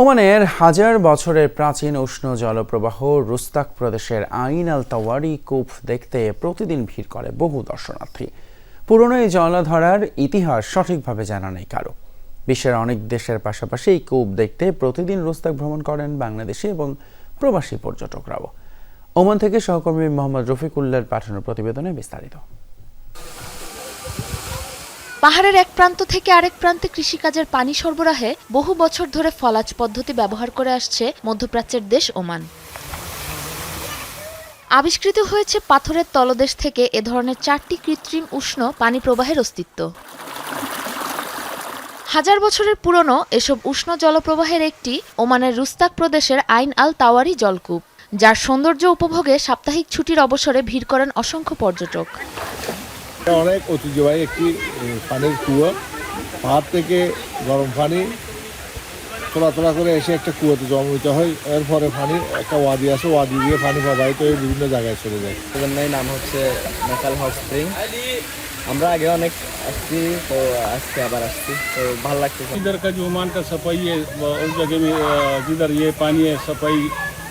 ওমানের হাজার বছরের প্রাচীন উষ্ণ জলপ্রবাহ রুস্তাক প্রদেশের আইন আল তাওয়ারি কূপ দেখতে প্রতিদিন ভিড় করে বহু দর্শনার্থী। পুরনো এই জলধারার ইতিহাস সঠিকভাবে জানা নেই কারও। বিশ্বের অনেক দেশের পাশাপাশি এই কূপ দেখতে প্রতিদিন রুস্তাক ভ্রমণ করেন বাংলাদেশি এবং প্রবাসী পর্যটকরাও। ওমান থেকে সহকর্মী মোহাম্মদ রফিকুল্লার পাঠানো প্রতিবেদনে বিস্তারিত। পাহাড়ের এক প্রান্ত থেকে আরেক প্রান্তে কৃষিকাজের পানি সরবরাহে বহু বছর ধরে ফলাজ পদ্ধতি ব্যবহার করে আসছে মধ্যপ্রাচ্যের দেশ ওমান। আবিষ্কৃত হয়েছে পাথরের তলদেশ থেকে এ ধরনের চারটি কৃত্রিম উষ্ণ পানি প্রবাহের অস্তিত্ব। হাজার বছরের পুরনো এসব উষ্ণ জলপ্রবাহের একটি ওমানের রুস্তাক প্রদেশের আইন আল তাওয়ারি জলকূপ, যার সৌন্দর্য উপভোগে সাপ্তাহিক ছুটির অবসরে ভিড় করেন অসংখ্য পর্যটক। অনেক ঐতিহ্যবাহী একটি এ, পানির কুয়ো পাহাড় থেকে গরম পানি তোলা তোলা করে এসে একটা কুয়োতে জমিত হয় এরপরে পানি একটা ওয়াদি আছে ওয়াদি দিয়ে পানি প্রবাহিত হয়ে বিভিন্ন জায়গায় চলে যায় জন্যই নাম হচ্ছে মেকাল হট স্প্রিং আমরা আগে অনেক আসছি তো আজকে আবার আসছি তো ভালো লাগতেছে इधर का जो ओमान का सफाई है वो उस जगह में अ, जिधर ये पानी है सफाई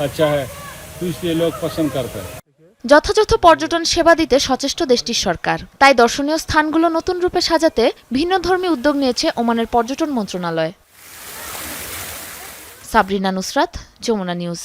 अच्छा है तो इसलिए लोग पसंद करते हैं যথাযথ পর্যটন সেবা দিতে সচেষ্ট দেশটির সরকার। তাই দর্শনীয় স্থানগুলো নতুন রূপে সাজাতে ভিন্নধর্মী উদ্যোগ নিয়েছে ওমানের পর্যটন মন্ত্রণালয়। সাবরিনা নুসরাত, যমুনা নিউজ।